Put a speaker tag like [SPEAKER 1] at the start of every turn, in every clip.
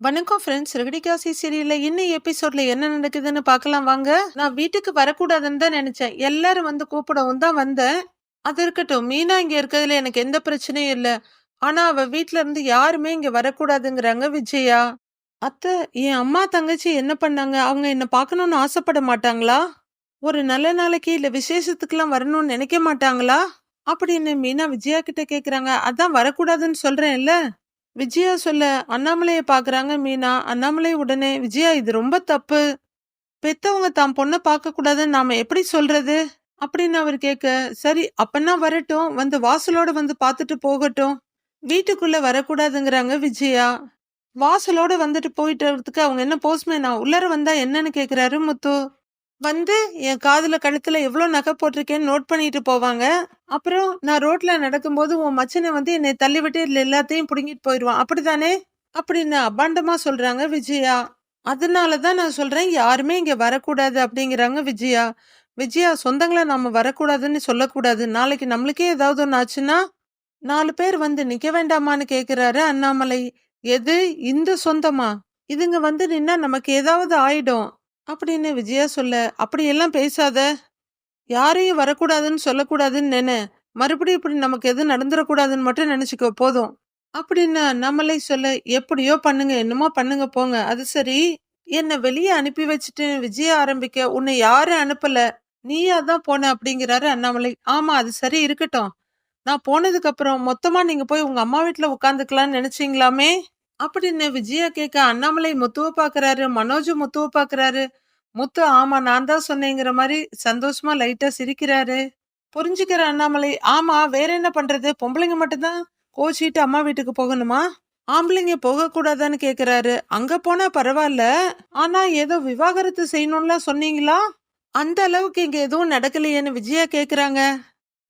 [SPEAKER 1] வணக்கம் ஃப்ரெண்ட்ஸ் ரெகடிகாசி சீரியல்ல இன்னும் எபிசோட்ல என்ன நடக்குதுன்னு பார்க்கலாம் வாங்க. நான் வீட்டுக்கு வரக்கூடாதுன்னு தான் நினைச்சேன். எல்லாரும் வந்து கூப்பிடவும் தான் வந்தேன். அது இருக்கட்டும். மீனா இங்க இருக்கிறதுல எனக்கு எந்த பிரச்சனையும் இல்லை. ஆனா அவ வீட்ல இருந்து யாருமே இங்க வரக்கூடாதுங்கிறாங்க விஜயா. அத்தை என் அம்மா தங்கச்சி என்ன பண்ணாங்க? அவங்க என்ன பார்க்கணும்னு ஆசைப்பட மாட்டாங்களா? ஒரு நல்ல நாளைக்கு இல்ல விசேஷத்துக்குலாம் வரணும்னு நினைக்க மாட்டாங்களா? அப்படின்னு மீனா விஜயா கிட்ட கேக்குறாங்க. அதான் வரக்கூடாதுன்னு சொல்றேன்ல. விஜயா சொல்ல அண்ணாமலையை பாக்குறாங்க மீனா. அண்ணாமலை உடனே விஜயா இது ரொம்ப தப்பு. பெத்தவங்க தாம் பொண்ணை பார்க்க கூடாதுன்னு நாம எப்படி சொல்றது? அப்படின்னு அவர் கேட்க சரி அப்பன்னா வரட்டும். வந்து வாசலோட வந்து பார்த்துட்டு போகட்டும். வீட்டுக்குள்ள வரக்கூடாதுங்கிறாங்க விஜயா. வாசலோட வந்துட்டு போயிட்டு அவங்க என்ன போஸ்ட்மேனா உள்ளர வந்தா என்னன்னு கேக்குறாரு முத்து. வந்து என் காதுல கழுத்துல எவ்வளவு நகை போட்டிருக்கேன்னு நோட் பண்ணிட்டு போவாங்க. அப்புறம் நான் ரோட்ல நடக்கும்போது உன் மச்சனை வந்து என்னை தள்ளி விட்டு எல்லாத்தையும் புடுங்கிட்டு போயிடுவான் அப்படிதானே அப்படின்னு அபாண்டமா சொல்றாங்க விஜயா. அதனாலதான் நான் சொல்றேன் யாருமே இங்க வரக்கூடாது அப்படிங்கிறாங்க விஜயா. விஜயா சொந்தங்களை நாம வரக்கூடாதுன்னு சொல்லக்கூடாது. நாளைக்கு நம்மளுக்கே ஏதாவது ஒன்று ஆச்சுன்னா நாலு பேர் வந்து நிக்க வேண்டாமான்னு கேக்குறாரு அண்ணாமலை. எது? இந்த சொந்தமா? இதுங்க வந்து நின்னா நமக்கு ஏதாவது ஆயிடும். அப்படின்னு விஜயா சொல்ல அப்படியெல்லாம் பேசாத. யாரையும் வரக்கூடாதுன்னு சொல்லக்கூடாதுன்னு நினை மறுபடியும் இப்படி நமக்கு எதுவும் நடந்துடக்கூடாதுன்னு மட்டும் நினைச்சுக்கோ போதும். அப்படின்னா நம்மளே சொல்ல எப்படியோ பண்ணுங்க என்னமோ பண்ணுங்க போங்க. அது சரி. என்னை வெளியே அனுப்பி வச்சுட்டு விஜய ஆரம்பிக்க உன்னை யாரும் அனுப்பல. நீயா தான் போன? அப்படிங்கிறாரு அண்ணாமலை. ஆமா அது சரி இருக்கட்டும். நான் போனதுக்கு அப்புறம் மொத்தமா நீங்க போய் உங்க அம்மா வீட்டுல உட்காந்துக்கலாம்னு நினைச்சீங்களாமே? அப்படின்னு விஜயா கேட்க அண்ணாமலை முத்துவ பாக்குறாரு மனோஜ் முத்துவ பாக்குறாரு. முத்து ஆமா நான் தான் சொன்னேங்கிற மாதிரி சந்தோஷமா லைட்டா சிரிக்கிறாரு. புரிஞ்சுக்கிற அண்ணாமலை ஆமா வேற என்ன பண்றது? பொம்பளைங்க மட்டும்தான் கோச்சிட்டு அம்மா வீட்டுக்கு போகணுமா? ஆம்பளைங்க போக கூடாதான்னு கேக்குறாரு. அங்க போனா பரவாயில்ல ஆனா ஏதோ விவாகரத்து செய்யணும்லாம் சொன்னீங்களா? அந்த அளவுக்கு இங்க எதுவும் நடக்கலையேன்னு விஜயா கேக்குறாங்க.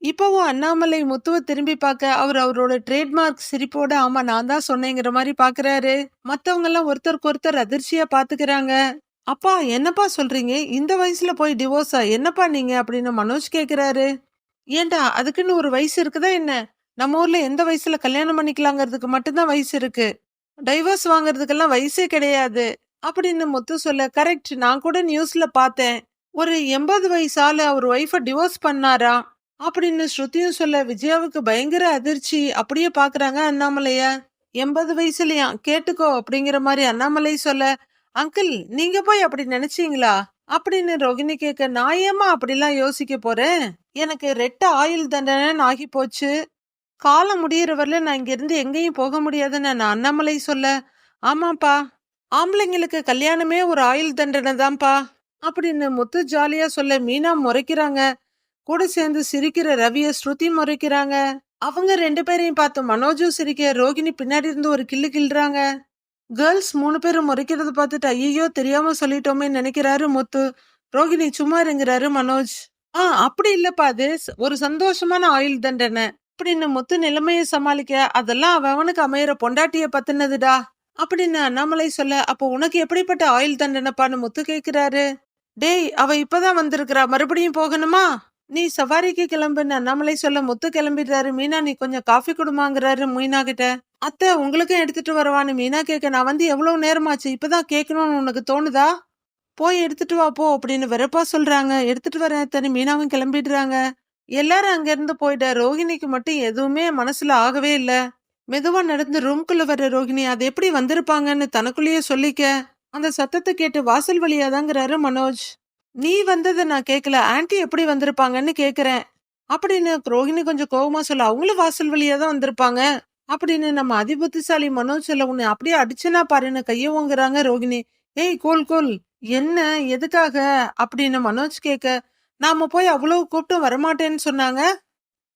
[SPEAKER 1] இப்போவும் அண்ணாமலை முத்துவை திரும்பி பார்க்க அவர் அவரோட ட்ரேட்மார்க் சிரிப்போட ஆமா நான் தான் சொன்னேங்கிற மாதிரி பாக்குறாரு மத்தவங்க எல்லாம் ஒருத்தருக்கு ஒருத்தர் அதிர்ச்சியா பாத்துக்கிறாங்க அப்பா என்னப்பா சொல்றீங்க? இந்த வயசுல போய் டிவோர்ஸா என்னப்பா நீங்க? அப்படின்னு மனோஜ் கேக்குறாரு. ஏண்டா அதுக்குன்னு ஒரு வயசு இருக்குதா என்ன? நம்ம ஊர்ல எந்த வயசுல கல்யாணம் பண்ணிக்கலாங்கிறதுக்கு மட்டும்தான் வயசு இருக்கு. டைவர்ஸ் வாங்குறதுக்கெல்லாம் வயசே கிடையாது. அப்படின்னு முத்து சொல்ல கரெக்ட் நான் கூட நியூஸ்ல பார்த்தேன். ஒரு எண்பது வயசு ஆளு அவர் ஒய்ஃபை டிவோர்ஸ் பண்ணாரா? அப்படின்னு ஸ்ருதியும் சொல்ல விஜயாவுக்கு பயங்கர அதிர்ச்சி. அப்படியே பாக்குறாங்க அண்ணாமலைய. எண்பது வயசுலயா? கேட்டுக்கோ. அப்படிங்கிற மாதிரி அண்ணாமலை சொல்ல அங்கிள் நீங்க போய் அப்படி நினைச்சீங்களா? அப்படின்னு ரோகிணி கேட்க நான் ஏமா அப்படிலாம் யோசிக்க போறேன்? எனக்கு ரெட்ட ஆயுள் தண்டனைன்னு ஆகி போச்சு. காலம் முடியிற வரல நான் இங்கிருந்து எங்கேயும் போக முடியாதுன்னு நான் அண்ணாமலை சொல்ல ஆமாப்பா. ஆம்பளைங்களுக்கு கல்யாணமே ஒரு ஆயுள் தண்டனை தான்ப்பா அப்படின்னு முத்து ஜாலியா சொல்ல மீனா முறைக்கிறாங்க. கூட சேர்ந்து சிரிக்கிற ரவிய ஸ்ருதி முறைக்கிறாங்க. அவங்க ரெண்டு பேரையும் பார்த்து மனோஜும் சிரிக்க ரோகிணி பின்னாடி இருந்து ஒரு கில்லு கிள்றாங்க கேர்ள்ஸ் மூணு பேரும் முறைக்கிறத பார்த்துட்டு ஐயோ தெரியாம சொல்லிட்டோமே நினைக்கிறாரு முத்து. ரோகிணி சும்மா இருங்கிறாரு மனோஜ். ஆ அப்படி இல்லப்பா அது ஒரு சந்தோஷமான ஆயுள் தண்டனை. அப்படின்னு முத்து நிலைமையை சமாளிக்க அதெல்லாம் அவனுக்கு அமையிற பொண்டாட்டிய பத்தினதுடா அப்படின்னு அண்ணாமலை சொல்ல அப்போ உனக்கு எப்படிப்பட்ட ஆயுள் தண்டனைப்பான்னு முத்து கேக்குறாரு டேய் அவ இப்பதான் வந்திருக்கிறா மறுபடியும் போகணுமா? நீ சவாரிக்கு கிளம்புன்னு அண்ணாமலை சொல்ல முத்து கிளம்பிடுறாரு. மீனா நீ கொஞ்சம் காஃபி கொடுமாங்கிறாரு மீனா கிட்ட. அத்தை உங்களுக்கும் எடுத்துட்டு வரவான்னு மீனா கேட்க நான் வந்து எவ்வளவு நேரமாச்சு? இப்பதான் கேட்கணும்னு உனக்கு தோணுதா? போய் எடுத்துட்டு வா போ அப்படின்னு வெறுப்பா சொல்றாங்க. எடுத்துட்டு வரேன் தனி மீனாவும் கிளம்பிடுறாங்க. எல்லாரும் அங்கிருந்து போயிட்ட ரோஹிணிக்கு மட்டும் எதுவுமே மனசுல ஆகவே இல்ல. மெதுவா நடந்து ரூம்குள்ள வர்ற ரோஹிணி அது எப்படி வந்திருப்பாங்கன்னு தனக்குள்ளேயே சொல்லிக்க. அந்த சத்தத்தை கேட்டு வாசல் வழியாதாங்கிறாரு மனோஜ். நீ வந்ததை நான் கேட்கல ஆன்ட்டி எப்படி வந்திருப்பாங்கன்னு கேக்குறேன். அப்படின்னு ரோஹிணி கொஞ்சம் கோபமா சொல்ல அவங்களும் வாசல் வழியா தான் வந்திருப்பாங்க. அப்படின்னு நம்ம அதிபுத்திசாலி மனோஜ் சொல்ல உன்னை அப்படியே அடிச்சனா பாருன்னு கையவோங்கிறாங்க ரோகிணி ஏய் கோல் கோல். என்ன? எதுக்காக? அப்படின்னு மனோஜ் கேட்க நாம போய் அவ்வளவு கூப்பிட்டும் வரமாட்டேன்னு சொன்னாங்க.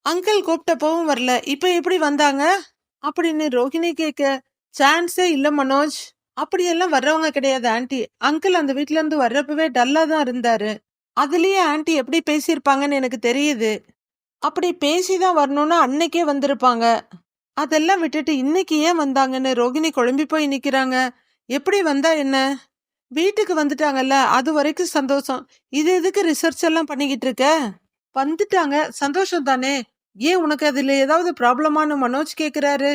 [SPEAKER 1] அங்கிள் கூப்பிட்டப்பவும் வரல. இப்ப எப்படி வந்தாங்க? அப்படின்னு ரோஹிணி கேட்க சான்ஸே இல்ல மனோஜ். அப்படியெல்லாம் வர்றவங்க கிடையாது ஆன்ட்டி அங்கிள் அந்த வீட்ல இருந்து வர்றப்பவே டல்லா தான் இருந்தாரு. அதுலயே ஆன்டி எப்படி பேசியிருப்பாங்கன்னு எனக்கு தெரியுது. அப்படி பேசிதான் வரணும்னு அன்னைக்கே வந்திருப்பாங்க. அதெல்லாம் விட்டுட்டு இன்னைக்கு ஏன் வந்தாங்கன்னு ரோகிணி குழம்பி போய் நிக்கிறாங்க. எப்படி வந்தா என்ன? வீட்டுக்கு வந்துட்டாங்கல்ல அது வரைக்கும் சந்தோஷம். இது எதுக்கு ரிசர்ச் எல்லாம் பண்ணிக்கிட்டு இருக்க? வந்துட்டாங்க. சந்தோஷம் தானே. ஏன் உனக்கு அதுல ஏதாவது ப்ராப்ளமானு மனோஜ் கேக்குறாரு?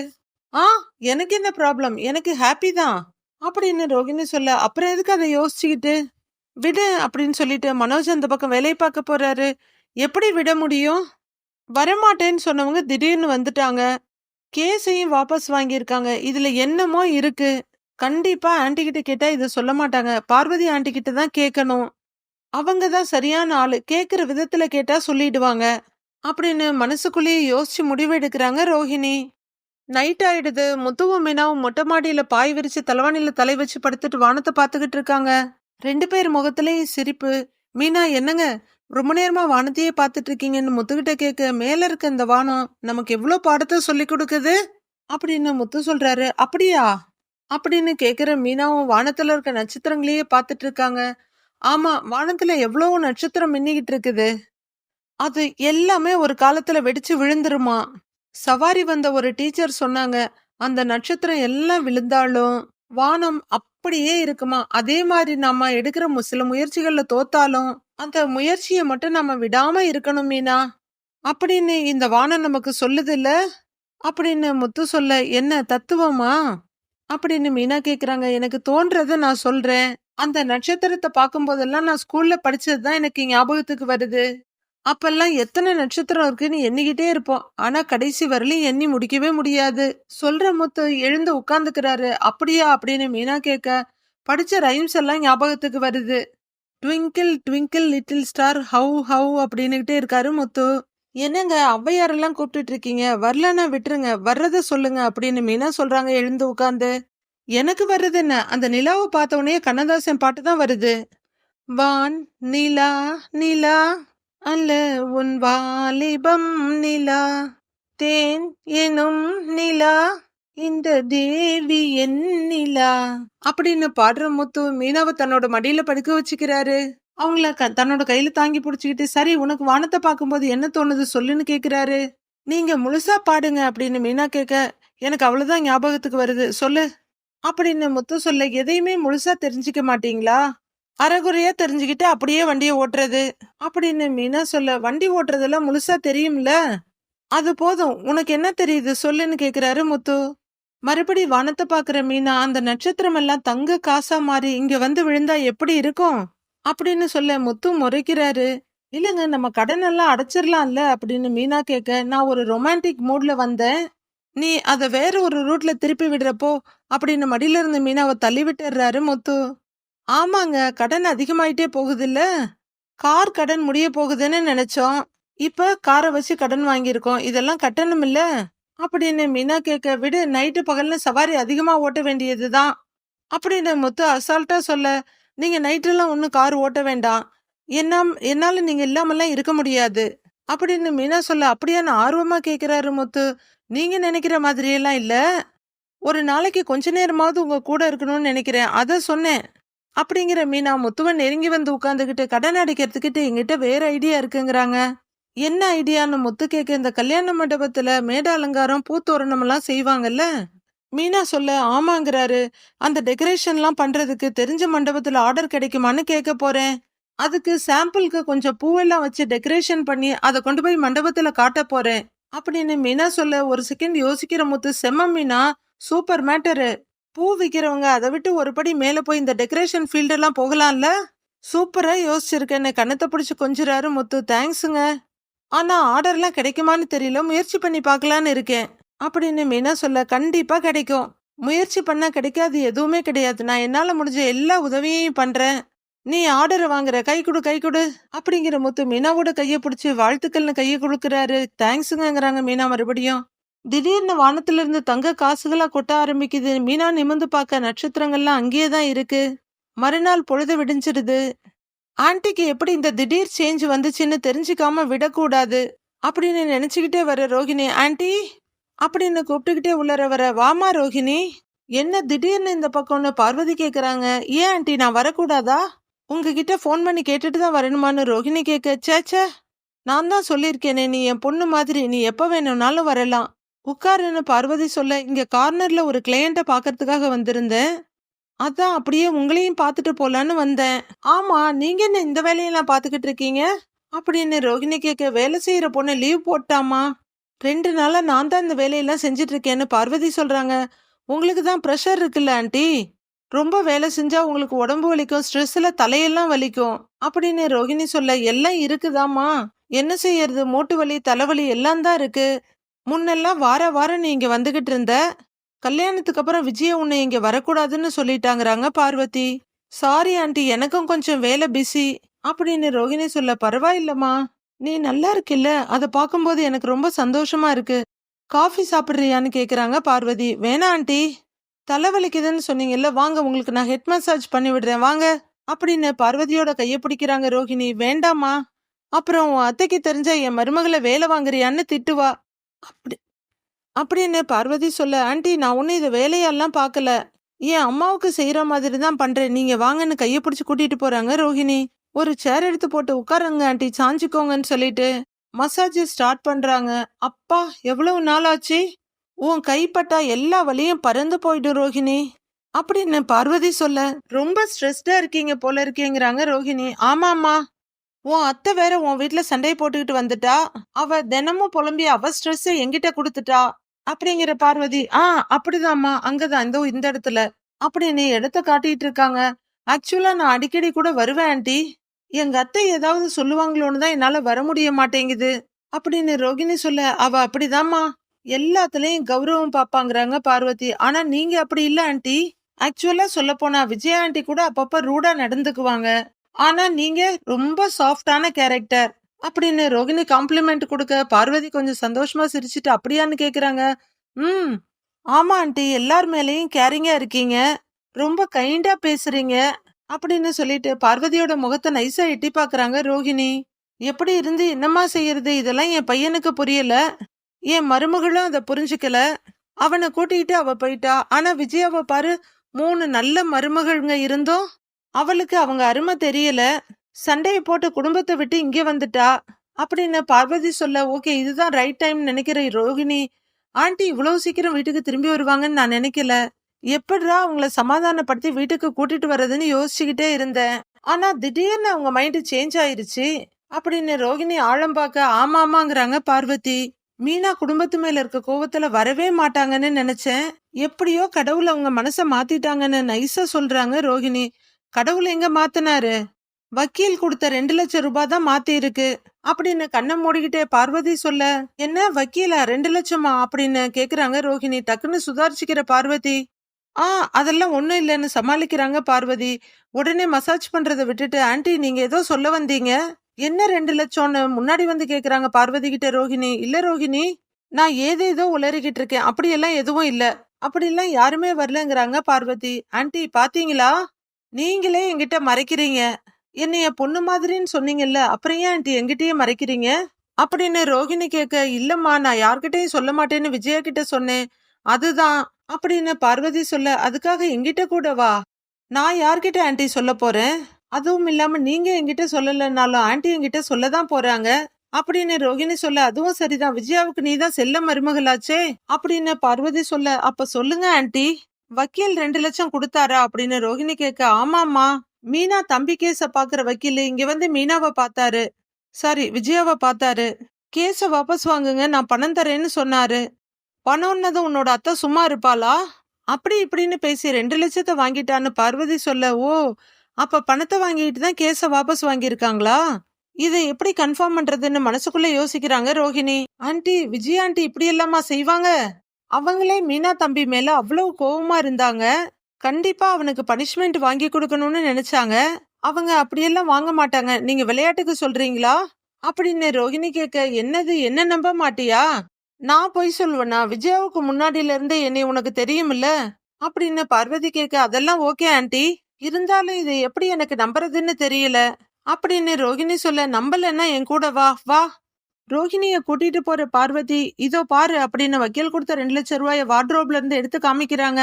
[SPEAKER 1] ஆ எனக்கு என்ன ப்ராப்ளம் எனக்கு ஹாப்பி தான். அப்படின்னு ரோகிணி சொல்ல? அப்புறம் எதுக்கு அதை யோசிச்சுக்கிட்டு? விடு அப்படின்னு சொல்லிட்டு மனோஜ் அந்த பக்கம் வேலையை பார்க்க போறாரு. எப்படி விட முடியும்? வரமாட்டேன்னு சொன்னவங்க திடீர்னு வந்துட்டாங்க. கேஸையும் வாபஸ் வாங்கியிருக்காங்க. இதுல என்னமோ இருக்கு. கண்டிப்பா ஆன்டி கிட்ட கேட்டா இதை சொல்ல மாட்டாங்க. பார்வதி ஆன்டி கிட்ட தான் கேட்கணும். அவங்க தான் சரியான ஆளு. கேட்குற விதத்துல கேட்டா சொல்லிடுவாங்க. அப்படின்னு மனசுக்குள்ளேயே யோசிச்சு முடிவு எடுக்கிறாங்க ரோஹிணி நைட் ஆயிடுது. முத்துவும் மீனாவும் மொட்டை மாடியில பாய் விரிச்சு தலைவாணியில தலை வச்சு படுத்துட்டு வானத்தை பாத்துக்கிட்டு இருக்காங்க. ரெண்டு பேர் முகத்திலேயும் சிரிப்பு. மீனா என்னங்க? ரொம்ப நேரமா வானத்தையே பாத்துட்டு இருக்கீங்கன்னு முத்துக்கிட்ட கேட்க மேல இருக்க இந்த வானம் நமக்கு எவ்வளவு பாடத்தை சொல்லி கொடுக்குது? அப்படின்னு முத்து சொல்றாரு. அப்படியா? அப்படின்னு கேக்குற மீனாவும் வானத்துல இருக்க நட்சத்திரங்களையே பாத்துட்டு இருக்காங்க. ஆமா வானத்துல எவ்வளவு நட்சத்திரம் மின்னிக்கிட்டு இருக்குது? அது எல்லாமே ஒரு காலத்துல வெடிச்சு விழுந்துருமா? சவாரி வந்த ஒரு டீச்சர் சொன்னாங்க அந்த நட்சத்திரம் எல்லாம் விழுந்தாலும் வானம் அப்படியே இருக்குமா? அதே மாதிரி நாம எடுக்கிற சில முயற்சிகள்ல தோத்தாலும் அந்த முயற்சியை மட்டும் நம்ம விடாம இருக்கணும் மீனா? அப்படின்னு இந்த வானம் நமக்கு சொல்லுது இல்ல அப்படின்னு முத்து சொல்ல என்ன தத்துவமா? அப்படின்னு மீனா கேக்குறாங்க எனக்கு தோன்றத நான் சொல்றேன். அந்த நட்சத்திரத்தை பார்க்கும் போதெல்லாம் நான் ஸ்கூல்ல படிச்சதுதான் எனக்கு ஞாபகத்துக்கு வருது. அப்பெல்லாம் எத்தனை நட்சத்திரம் இருக்குன்னு எண்ணிக்கிட்டே இருப்போம். ஆனா கடைசி வரலையும் எண்ணி முடிக்கவே முடியாது. சொல்ற முத்து எழுந்து உட்கார்ந்துக்கிறாரு. அப்படியா? அப்படின்னு மீனா கேட்க படிச்ச ரைம்ஸ் எல்லாம் ஞாபகத்துக்கு வருது. Twinkle twinkle little star how how அப்படின்னுகிட்டே இருக்காரு முத்து. என்னங்க ஔவையாரெல்லாம் கூப்பிட்டுட்டு இருக்கீங்க வரலன்னா விட்டுருங்க. வர்றத சொல்லுங்க அப்படின்னு மீனா சொல்றாங்க எழுந்து உட்காந்து எனக்கு வர்றது என்ன? அந்த நிலாவை பார்த்த உடனே கண்ணதாசன் பாட்டு தான் வருது. வான் நிலா நிலா அல்ல உன் வாலிபம் நிலா தேன் எனும் நிலா இந்த தேவி என் நிலா. அப்படின்னு பாடுற முத்து மீனாவை தன்னோட மடியில படுக்க வச்சுக்கிறாரு. அவங்கள க- தன்னோட கையில தாங்கி பிடிச்சிக்கிட்டு சரி உனக்கு வானத்தை பார்க்கும்போது என்ன தோணுது சொல்லுன்னு கேக்குறாரு. நீங்க முழுசா பாடுங்க அப்படின்னு மீனா கேட்க எனக்கு அவ்வளவுதான் ஞாபகத்துக்கு வருது சொல்லு. அப்படின்னு முத்து சொல்ல எதையுமே முழுசா தெரிஞ்சுக்க மாட்டீங்களா? அரைகுறையா தெரிஞ்சுக்கிட்டு அப்படியே வண்டியை ஓட்டுறது. அப்படின்னு மீனா சொல்ல வண்டி ஓட்டுறதெல்லாம் முழுசா தெரியும்ல? அது போதும். உனக்கு என்ன தெரியுது? சொல்லுன்னு கேக்குறாரு முத்து. மறுபடி வானத்தை பாக்குற மீனா அந்த நட்சத்திரம் எல்லாம் தங்க காசா மாறி இங்க வந்து விழுந்தா எப்படி இருக்கும்? அப்படின்னு சொல்ல முத்து முறைக்கிறாரு. இல்லைங்க நம்ம கடன் எல்லாம் அடைச்சிடலாம்ல அப்படின்னு மீனா கேட்க நான் ஒரு ரொமான்டிக் மூட்ல வந்தேன். நீ அதை வேற ஒரு ரூட்ல திருப்பி விடுறப்போ அப்படின்னு மடியில இருந்து மீனாவை தள்ளி விட்டுறாரு முத்து. ஆமாங்க கடன் அதிகமாயிட்டே போகுதுல்ல. கார் கடன் முடிய போகுதுன்னு நினைச்சோம். இப்ப காரை வச்சு கடன் வாங்கியிருக்கோம். இதெல்லாம் கட்டணும் இல்ல? அப்படின்னு மீனா கேட்க விடு நைட்டு பகல்னு சவாரி அதிகமா ஓட்ட வேண்டியதுதான் அப்படின்னு முத்து அசால்ட்டா சொல்ல நீங்க நைட்டெல்லாம் ஒன்றும் கார் ஓட்ட வேண்டாம். என்ன என்னால நீங்க இல்லாமலாம் இருக்க முடியாது. அப்படின்னு மீனா சொல்ல அப்படியே ஆர்வமா கேக்குறாரு முத்து. நீங்க நினைக்கிற மாதிரியெல்லாம் இல்ல. ஒரு நாளைக்கு கொஞ்ச நேரமாவது உங்க கூட இருக்கணும்னு நினைக்கிறேன். அத சொன்னேன். அப்படிங்கிற மீனா முத்துவன் நெருங்கி வந்து உட்காந்துக்கிட்டு கடன் அடைக்கிறதுக்கிட்டு எங்கிட்ட வேற ஐடியா இருக்குங்கிறாங்க. என்ன ஐடியான்னு முத்து கேட்க இந்த கல்யாண மண்டபத்துல மேட அலங்காரம் பூத்தோரணம் எல்லாம் செய்வாங்கல்ல? மீனா சொல்ல ஆமாங்கிறாரு. அந்த டெக்கரேஷன்லாம் பண்றதுக்கு தெரிஞ்ச மண்டபத்துல ஆர்டர் கிடைக்குமான்னு கேட்க போறேன். அதுக்கு சாம்பிளுக்கு கொஞ்சம் பூவெல்லாம் வச்சு டெக்கரேஷன் பண்ணி அதை கொண்டு போய் மண்டபத்துல காட்ட போறேன். அப்படின்னு மீனா சொல்ல ஒரு செகண்ட் யோசிக்கிற முத்து செம்ம மீனா. சூப்பர் மேட்டரு பூ விற்கிறவங்க அதை விட்டு ஒரு படி போய் இந்த டெக்கரேஷன் ஃபீல்டெல்லாம் போகலாம்ல? சூப்பரா யோசிச்சிருக்கேன்னு கண்ணத்தை பிடிச்சி கொஞ்சிறாரு முத்து. தேங்க்ஸுங்க ஆனால் ஆர்டர்லாம் கிடைக்குமான்னு தெரியல. முயற்சி பண்ணி பார்க்கலான்னு இருக்கேன். அப்படின்னு மீனா சொல்ல கண்டிப்பாக கிடைக்கும். முயற்சி பண்ணால் கிடைக்காது எதுவுமே கிடையாது. நான் என்னால் முடிஞ்ச எல்லா உதவியையும் பண்ணுறேன் நீ ஆர்டரை வாங்குற. கை கொடு கை கொடு. அப்படிங்கிற முத்து மீனாவோட கையை பிடிச்சி வாழ்த்துக்கள்னு கையை கொடுக்குறாரு தேங்க்ஸுங்கிறாங்க மீனா மறுபடியும். திடீர்னு வானத்துல இருந்து தங்க காசுகளா கொட்ட ஆரம்பிக்குது. மீனா நிமிந்து பார்க்க நட்சத்திரங்கள்லாம் அங்கேயே தான் இருக்கு. மறுநாள் பொழுது விடிஞ்சிருது. ஆன்ட்டிக்கு எப்படி இந்த திடீர் சேஞ்ச் வந்துச்சுன்னு தெரிஞ்சுக்காம விடக்கூடாது அப்படின்னு நினைச்சுக்கிட்டே வர ரோகிணி ஆன்ட்டி அப்படின்னு கூப்பிட்டுக்கிட்டே உள்ளர வர வாமா ரோகிணி என்ன திடீர்னு இந்த பக்கம்னு பார்வதி கேட்குறாங்க ஏன் ஆன்ட்டி நான் வரக்கூடாதா? உங்ககிட்ட ஃபோன் பண்ணி கேட்டுட்டு தான் வரணுமான்னு ரோகிணி கேட்க சேச்சே நான் தான் சொல்லியிருக்கேனே நீ என் பொண்ணு மாதிரி நீ எப்போ வேணும்னாலும் வரலாம். உட்காருன்னு பார்வதி சொல்ல இங்க கார்னர்ல ஒரு கிளையண்ட்டை பார்க்கறதுக்காக வந்திருந்தேன். அதான் அப்படியே உங்களையும் பார்த்துட்டு போலான்னு வந்தேன். ஆமா நீங்க என்ன இந்த வேலையெல்லாம் பார்த்துக்கிட்டு இருக்கீங்க? அப்படின்னு ரோகிணி கேட்க வேலை செய்யற பொண்ணு லீவ் போட்டாமா ரெண்டு நாளா நான் தான் இந்த வேலையெல்லாம் செஞ்சுட்டு இருக்கேன்னு பார்வதி சொல்றாங்க. உங்களுக்கு தான் ப்ரெஷர் இருக்குல்ல ஆண்டி? ரொம்ப வேலை செஞ்சா உங்களுக்கு உடம்பு வலிக்கும் ஸ்ட்ரெஸ்ல தலையெல்லாம் வலிக்கும். அப்படின்னு ரோகிணி சொல்ல எல்லாம் இருக்குதாம்மா. என்ன செய்யறது? மூட்டு வலி தலைவலி எல்லாம் தான் இருக்கு. முன்னெல்லாம் வார வாரம் நீ இங்கே வந்துகிட்டு இருந்த. கல்யாணத்துக்கு அப்புறம் விஜய உன்னை இங்கே வரக்கூடாதுன்னு சொல்லிட்டாங்கறாங்க பார்வதி. சாரி ஆண்டி எனக்கும் கொஞ்சம் வேலை பிஸி அப்படின்னு ரோகிணி சொல்ல பரவாயில்லம்மா நீ நல்லா இருக்கில்ல? அதை பார்க்கும்போது எனக்கு ரொம்ப சந்தோஷமா இருக்கு. காஃபி சாப்பிட்றியான்னு கேட்குறாங்க பார்வதி. வேணா ஆண்டி தலைவலிக்குதுன்னு சொன்னீங்கல்ல வாங்க உங்களுக்கு நான் ஹெட் மசாஜ் பண்ணி விடுறேன். வாங்க. அப்படின்னு பார்வதியோட கையை பிடிக்கிறாங்க ரோஹிணி. வேண்டாமா அப்புறம் உன் அத்தைக்கு தெரிஞ்ச என் மருமகளை வேலை வாங்குறியான்னு திட்டுவா. அப்படி அப்படின்னு பார்வதி சொல்ல ஆண்டி நான் ஒன்றும் இதை வேலையெல்லாம் பார்க்கல. என் அம்மாவுக்கு செய்கிற மாதிரி தான் பண்ணுறேன் நீங்கள் வாங்கன்னு கையை பிடிச்சி கூட்டிகிட்டு போகிறாங்க ரோஹிணி. ஒரு சேர் எடுத்து போட்டு உட்காருங்க ஆண்டி சாஞ்சிக்கோங்கன்னு சொல்லிட்டு மசாஜ் ஸ்டார்ட் பண்ணுறாங்க அப்பா எவ்வளவு நாள் ஆச்சு உன் கைப்பட்டா எல்லா வலியும் பறந்து போயிடும் ரோஹிணி. அப்படின்னு பார்வதி சொல்ல ரொம்ப ஸ்ட்ரெஸ்டாக இருக்கீங்க போல இருக்கீங்கிறாங்க ரோஹிணி. ஆமாம்மா உன் அத்தை வேற உன் வீட்டுல சண்டையை போட்டுக்கிட்டு வந்துட்டா. அவ தினமும் புலம்பி அவ ஸ்ட்ரெஸ் எங்கிட்ட கொடுத்துட்டா. அப்படிங்கிற பார்வதி ஆ அப்படிதாம்மா அங்கதான் இந்த இந்த இடத்துல. அப்படின்னு இடத்த காட்டிட்டு இருக்காங்க. ஆக்சுவலா நான் அடிக்கடி கூட வருவேன் ஆண்டி. எங்க அத்தை ஏதாவது சொல்லுவாங்களோன்னு தான் என்னால வர முடிய மாட்டேங்குது. அப்படின்னு ரோகிணி சொல்ல அவ அப்படிதாம்மா. எல்லாத்துலயும் கௌரவம் பாப்பாங்கிறாங்க பார்வதி. ஆனா நீங்க அப்படி இல்ல ஆண்டி. ஆக்சுவலா சொல்ல போனா விஜயா ஆண்டி கூட அப்பப்ப ரூடா நடந்துக்குவாங்க. ஆனா நீங்க ரொம்ப சாஃப்டான கேரக்டர் அப்படின்னு ரோகிணி காம்ப்ளிமெண்ட் கொடுக்க பார்வதி கொஞ்சம் சந்தோஷமா சிரிச்சிட்டு அப்படியான்னு கேக்குறாங்க. ம் ஆமா ஆண்டி எல்லார் மேலேயும் கேரிங்கா இருக்கீங்க. ரொம்ப கைண்டா பேசுறீங்க. அப்படின்னு சொல்லிட்டு பார்வதியோட முகத்தை நைஸா எட்டி பாக்குறாங்க ரோகிணி. எப்படி இருந்து என்னம்மா செய்யறது? இதெல்லாம் என் பையனுக்கு புரியல. என் மருமகளும் அதை புரிஞ்சுக்கல. அவனை கூட்டிகிட்டு அவ போயிட்டா. ஆனா விஜயாவை பாரு மூணு நல்ல மருமகள்ங்க இருந்தும். அவளுக்கு அவங்க அருமை தெரியல. சண்டையை போட்டு குடும்பத்தை விட்டு இங்கே வந்துட்டா? அப்படின்னு பார்வதி சொல்ல ஓகே இதுதான் ரைட் டைம் நினைக்கிற ரோகிணி. ஆண்டி இவ்வளவு சீக்கிரம் வீட்டுக்கு திரும்பி வருவாங்கன்னு நான் நினைக்கல. எப்படிடா அவங்கள சமாதானப்படுத்தி வீட்டுக்கு கூட்டிட்டு வர்றதுன்னு யோசிச்சுக்கிட்டே இருந்தேன். ஆனா திடீர்னு அவங்க மைண்டு சேஞ்ச் ஆயிருச்சு. அப்படின்னு ரோகிணி ஆழம் பார்க்க ஆமா ஆமாங்கிறாங்க பார்வதி. மீனா குடும்பத்து மேல இருக்க கோவத்துல வரவே மாட்டாங்கன்னு நினைச்சேன். எப்படியோ கடவுள் அவங்க மனசை மாத்திட்டாங்கன்னு நைஸா சொல்றாங்க ரோகிணி. கடவுள் எங்க மாத்தினாரு? வக்கீல் கொடுத்த ரெண்டு லட்சம் ரூபாய் தான் மாத்தி இருக்கு. அப்படின்னு கண்ணை மூடிக்கிட்டே பார்வதி சொல்ல என்ன வக்கீலா ரெண்டு லட்சமா? அப்படின்னு கேக்குறாங்க ரோஹிணி. டக்குன்னு சுதாரிச்சுக்கிற பார்வதி. ஆ அதெல்லாம் ஒன்றும் இல்லைன்னு சமாளிக்கிறாங்க பார்வதி. உடனே மசாஜ் பண்றதை விட்டுட்டு ஆன்ட்டி நீங்க ஏதோ சொல்ல வந்தீங்க? என்ன ரெண்டு லட்சம்னு? முன்னாடி வந்து கேக்குறாங்க பார்வதி கிட்ட ரோஹிணி. இல்ல ரோஹிணி நான் ஏதேதோ உளறிக்கிட்டு இருக்கேன். அப்படியெல்லாம் எதுவும் இல்ல. அப்படிலாம் யாருமே வரலங்கிறாங்க பார்வதி. ஆன்ட்டி பாத்தீங்களா? நீங்களே என்கிட்ட மறைக்கிறீங்க. என்னைய பொண்ணு மாதிரின்னு சொன்னீங்கல்ல அப்புறம் ஏன் ஆண்டி எங்கிட்டயே மறைக்கிறீங்க? அப்படின்னு ரோகிணி கேட்க இல்லம்மா நான் யார்கிட்டயும் சொல்ல மாட்டேன்னு விஜயா கிட்ட சொன்னேன். அதுதான் அப்படின்னு பார்வதி சொல்ல அதுக்காக என்கிட்ட கூட வா. நான் யார்கிட்ட ஆண்டி சொல்ல போறேன்? அதுவும் இல்லாம நீங்க என்கிட்ட சொல்லலைன்னாலும் ஆன்ட்டி என்கிட்ட சொல்லதான் போறாங்க அப்படின்னு ரோகிணி சொல்ல அதுவும் சரிதான். விஜயாவுக்கு நீ தான் செல்ல மருமகளாச்சே அப்படின்னு பார்வதி சொல்ல அப்ப சொல்லுங்க ஆன்ட்டி வக்கீல் ரெண்டு லட்சம் கொடுத்தாரா அப்படின்னு ரோஹிணி கேட்க ஆமாம்மா மீனா தம்பி கேஸ பாக்குற வக்கீல் இங்க வந்து மீனாவை பார்த்தாரு. சாரி விஜயாவை பார்த்தாரு. கேஸ வாபஸ் வாங்குங்க நான் பணம் தரேன்னு சொன்னாரு. பணம்னதும் உன்னோட அத்தை சும்மா இருப்பாளா? அப்படி இப்படின்னு பேசி ரெண்டு லட்சத்தை வாங்கிட்டான்னு பார்வதி சொல்ல ஓ அப்ப பணத்தை வாங்கிட்டு தான் கேஸ வாபஸ் வாங்கியிருக்காங்களா? இதை எப்படி கன்ஃபார்ம் பண்றதுன்னு மனசுக்குள்ள யோசிக்கிறாங்க ரோஹிணி. ஆண்டி விஜய் ஆண்டி இப்படி எல்லாமா செய்வாங்க? அவங்களே மீனா தம்பி மேல அவ்வளவு கோபமா இருந்தாங்க. கண்டிப்பா அவனுக்கு பனிஷ்மெண்ட் வாங்கி கொடுக்கணும்னு நினைச்சாங்க. அவங்க அப்படியெல்லாம் வாங்க மாட்டாங்க. நீங்க விளையாட்டுக்கு சொல்றீங்களா? அப்படின்னு ரோஹிணி கேட்க என்னது? என்ன நம்ப மாட்டியா? நான் போய் சொல்லுவேனா? விஜயாவுக்கு முன்னாடியில இருந்தே என்னை உனக்கு தெரியுமில்ல? அப்படின்னு பார்வதி கேட்க அதெல்லாம் ஓகே ஆண்டி. இருந்தாலும் இதை எப்படி எனக்கு நம்புறதுன்னு தெரியல. அப்படின்னு ரோஹிணி சொல்ல நம்பலன்னா என் கூட வா வா. ரோஹிணிய கூட்டிட்டு போற பார்வதி இதோ பாரு அப்படின்னு வக்கீல் கொடுத்த ரெண்டு லட்சம் ரூபாய வார்ட்ரோப்ல இருந்து எடுத்து காமிக்கிறாங்க.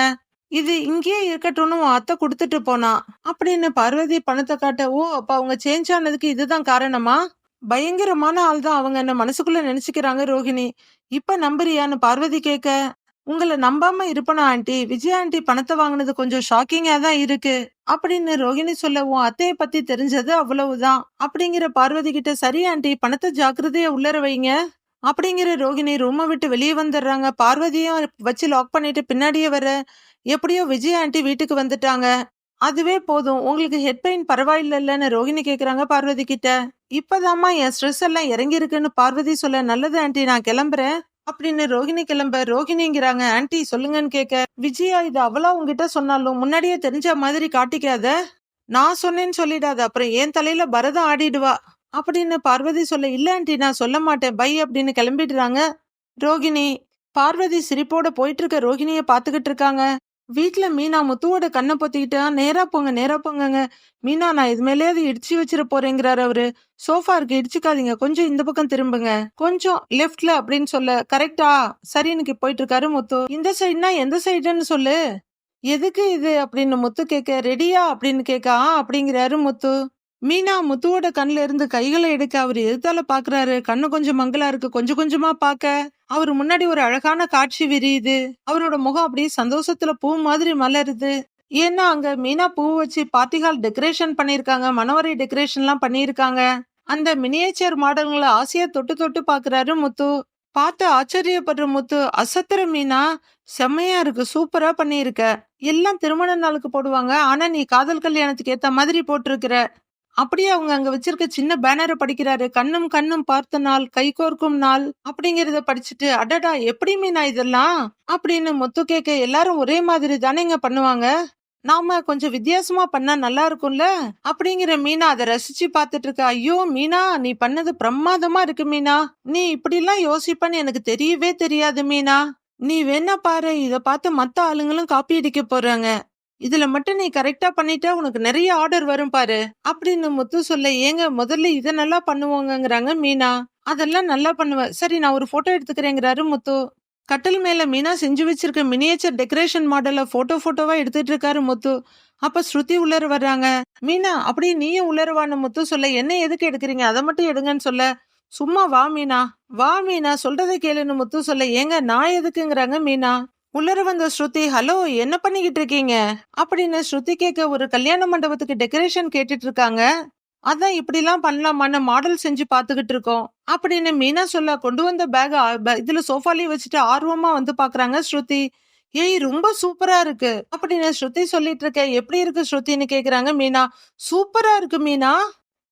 [SPEAKER 1] இது இங்கேயே இருக்கட்டும்னு உன் அத்தை கொடுத்துட்டு போனா. அப்படின்னு பார்வதி பணத்தை காட்ட ஓ அப்ப அவங்க சேஞ்ச் ஆனதுக்கு இதுதான் காரணமா? பயங்கரமான ஆள் தான் அவங்க என்ன மனசுக்குள்ள நினைச்சுக்கிறாங்க ரோஹிணி. இப்ப நம்புறியான்னு பார்வதி கேட்க உங்களை நம்பாம இருப்பனா ஆண்டி? விஜய் ஆண்டி பணத்தை வாங்கினது கொஞ்சம் ஷாக்கிங்கா தான் இருக்கு. அப்படின்னு ரோஹிணி சொல்ல உன் பத்தி தெரிஞ்சது அவ்வளவுதான். அப்படிங்கிற பார்வதி கிட்ட சரி ஆண்டி பணத்தை ஜாக்கிரதையா உள்ளர வைங்க. அப்படிங்கிற ரோகிணி ரூமை விட்டு வெளியே வந்துடுறாங்க. பார்வதியும் வச்சு லாக் பண்ணிட்டு பின்னாடியே வர எப்படியோ விஜய் ஆண்டி வீட்டுக்கு வந்துட்டாங்க. அதுவே போதும். உங்களுக்கு ஹெட் பெயின் பரவாயில்லன்னு ரோகிணி கேக்குறாங்க பார்வதி கிட்ட. இப்பதாம்மா என் ஸ்ட்ரெஸ் எல்லாம் இறங்கியிருக்குன்னு பார்வதி சொல்ல நல்லது ஆண்டி நான் கிளம்புறேன். அப்படின்னு ரோகிணி கிளம்ப ரோகிணிங்கிறாங்க ஆன்டி சொல்லுங்கன்னு கேட்க விஜயா இது அவளா உங்ககிட்ட சொன்னாலும் முன்னாடியே தெரிஞ்ச மாதிரி காட்டிக்காத? நான் சொன்னேன்னு சொல்லிடாத அப்புறம் என் தலையில பரதம் ஆடிடுவா? அப்படின்னு பார்வதி சொல்ல இல்ல ஆண்டி நான் சொல்ல மாட்டேன் பை அப்படின்னு கிளம்பிடுறாங்க ரோகிணி பார்வதி சிரிப்போட போயிட்டு இருக்க ரோகிணிய பாத்துக்கிட்டு இருக்காங்க. வீட்ல மீனா முத்துவோட கண்ணை பொத்திக்கிட்டு நேரா போங்க நேரா போங்கங்க. மீனா நான் இது மேலேயாவது இடிச்சு வச்சிட போறேங்கிறாரு அவரு. சோஃபா இருக்கு இடிச்சுக்காதீங்க. கொஞ்சம் இந்த பக்கம் திரும்புங்க. கொஞ்சம் லெஃப்ட்ல அப்படின்னு சொல்ல கரெக்டா. சரின்னு போயிட்டு இருக்காரு முத்து. இந்த சைடுனா எந்த சைடுன்னு சொல்லு. எதுக்கு இது? அப்படின்னு முத்து கேட்க ரெடியா? அப்படின்னு கேட்க ஆ அப்படிங்கிறாரு முத்து. மீனா முத்துவோட கண்ணில இருந்து கைகளை எடுக்க அவர் எதுத்தால பாக்குறாரு? கண்ணு கொஞ்சம் மங்களா இருக்கு. கொஞ்சம் கொஞ்சமா பாக்க. அவர் முன்னாடி ஒரு அழகான காட்சி விரியுது. அவரோட முகம் அப்படியே சந்தோஷத்துல பூ மாதிரி மலருது. ஏன்னா அங்க மீனா பூ வச்சு பார்ட்டி ஹால் டெக்கரேஷன் பண்ணிருக்காங்க மனவரை டெக்கரேஷன் எல்லாம் பண்ணியிருக்காங்க. அந்த மினியேச்சர் மாடல்களை ஆசையா தொட்டு தொட்டு பாக்குறாரு முத்து. பார்த்து ஆச்சரியப்படுற முத்து அசத்திர மீனா செம்மையா இருக்கு சூப்பரா பண்ணியிருக்க. எல்லாம் திருமண நாளுக்கு போடுவாங்க. ஆனா நீ காதல் கல்யாணத்துக்கு ஏத்த மாதிரி போட்டிருக்கிற. அப்படியே அவங்க அங்க வச்சிருக்க சின்ன பேனரை படிக்கிறாரு. கண்ணும் கண்ணும் பார்த்த நாள் கை கோர்க்கும் நாள் அப்படிங்கறத படிச்சுட்டு அடடா எப்படி மீனா இதெல்லாம்? அப்படின்னு முத்து கேட்க எல்லாரும் ஒரே மாதிரி தானேங்க பண்ணுவாங்க? நாம கொஞ்சம் வித்தியாசமா பண்ணா நல்லா இருக்கும்ல? அப்படிங்கிற மீனா அதை ரசிச்சு பார்த்துட்டு இருக்க. ஐயோ மீனா நீ பண்ணது பிரமாதமா இருக்கு மீனா. நீ இப்படி எல்லாம் யோசிப்பன்னு எனக்கு தெரியவே தெரியாது மீனா. நீ வேணா பாரு இத பார்த்து மத்த ஆளுங்களும் காப்பி அடிக்க போறாங்க. இதுல மட்டும் நீ கரெக்டா பண்ணிட்டா உனக்கு நிறைய ஆர்டர் வரும் பாரு. அப்படின்னு முத்து சொல்ல ஏங்க முதல்ல இதை நல்லா பண்ணுவோங்கிறாங்க மீனா. அதெல்லாம் நல்லா பண்ணுவேன் சரி நான் ஒரு போட்டோ எடுத்துக்கிறேங்கிறாரு முத்து. கட்டில் மேல மீனா செஞ்சு வச்சிருக்க மினியேச்சர் டெக்கரேஷன் மாடல போட்டோ போட்டோவா எடுத்துட்டு இருக்காரு முத்து. அப்ப ஸ்ருதி உள்ளர வர்றாங்க. மீனா அப்படியே நீயும் உள்ளரவான்னு முத்து சொல்ல என்ன எதுக்கு எடுக்கிறீங்க? அதை மட்டும் எடுங்கன்னு சொல்ல. சும்மா வா மீனா. வா மீனா சொல்றதை கேளுன்னு முத்து சொல்ல ஏங்க நான் எதுக்குங்கிறாங்க மீனா. உள்ளர வந்த ஸ்ருதி ஹலோ என்ன பண்ணிக்கிட்டு இருக்கீங்க? அப்படின்னு ஸ்ருதி கேட்க ஒரு கல்யாண மண்டபத்துக்கு டெக்கரேஷன் கேட்டுட்டு இருக்காங்க. அதான் இப்படிலாம் பண்ணலாமான்னு மாடல் செஞ்சு பார்த்துக்கிட்டு இருக்கோம் அப்படின்னு மீனா சொல்ல கொண்டு வந்த பேக் இதுல சோஃபாலயே வச்சுட்டு ஆர்வமா வந்து பாக்குறாங்க ஸ்ருதி. ஏய் ரொம்ப சூப்பரா இருக்கு அப்படின்னு ஸ்ருதி சொல்லிட்டு இருக்க எப்படி இருக்கு ஸ்ருதின்னு கேக்குறாங்க மீனா. சூப்பரா இருக்கு மீனா.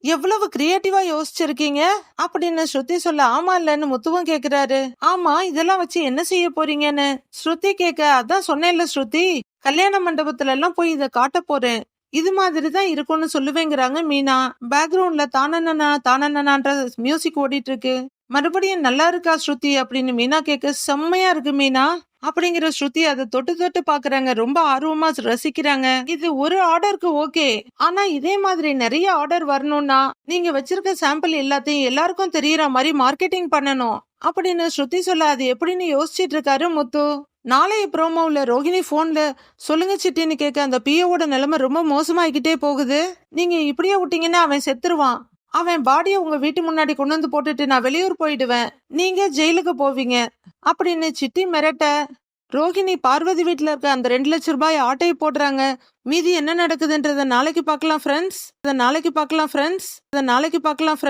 [SPEAKER 1] எவ்வளவு கிரியேட்டிவா யோசிச்சிருக்கீங்க? அப்படின்னு ஸ்ருதி சொல்ல ஆமா இல்லன்னு முத்துவும் கேக்குறாரு. ஆமா இதெல்லாம் வச்சு என்ன செய்ய போறீங்கன்னு? ஸ்ருதி கேட்க அதான் சொன்னேன்ல ஸ்ருதி கல்யாண மண்டபத்துல எல்லாம் போய் இத காட்ட போறேன். இது மாதிரி தான் இருக்கும்னு சொல்லுவேங்கிறாங்க மீனா. பேக்ரவுண்ட்ல தானண்ணனா தானண்ணனான்ற மியூசிக் ஓடிட்டு இருக்கு. மறுபடியும் நல்லா இருக்கா ஸ்ருதி அப்படின்னு மீனா கேட்க செம்மையா இருக்கு மீனா. அப்படிங்கிற ஸ்ருதி அதை தொட்டு தொட்டு பாக்குறாங்க. ரொம்ப ஆர்வமா ரசிக்கிறாங்க. இது ஒரு ஆர்டருக்கு ஓகே. ஆனா இதே மாதிரி நிறைய ஆர்டர் வரணும்னா நீங்க வச்சிருக்க சாம்பிள் எல்லாத்தையும் எல்லாருக்கும் தெரியற மாதிரி மார்க்கெட்டிங் பண்ணணும். அப்படின்னு ஸ்ருதி சொல்ல அது எப்படின்னு யோசிச்சிட்டு இருக்காரு முத்து. நாளைய ப்ரோமோவில் ரோஹிணி ஃபோனில் சொல்லுங்க சிட்டின்னு கேட்க அந்த பிஏவோட நிலைமை ரொம்ப மோசமாகிக்கிட்டே போகுது. நீங்கள் இப்படியே விட்டீங்கன்னா அவன் செத்துருவான். அவன் பாடியை உங்க வீட்டு முன்னாடி கொண்டு வந்து போட்டுட்டு நான் வெளியூர் போயிடுவேன். நீங்க ஜெயிலுக்கு போவீங்க. அப்படின்னு சிட்டி மிரட்ட ரோஹிணி பார்வதி வீட்டில் இருக்க அந்த ரெண்டு லட்ச ரூபாய் ஆட்டையை போடுறாங்க. மீதி என்ன நடக்குதுன்றத நாளைக்கு பார்க்கலாம் ஃப்ரெண்ட்ஸ் நாளைக்கு பார்க்கலாம் ஃப்ரெண்ட்ஸ் நாளைக்கு பார்க்கலாம் ஃப்ரெண்ட்ஸ்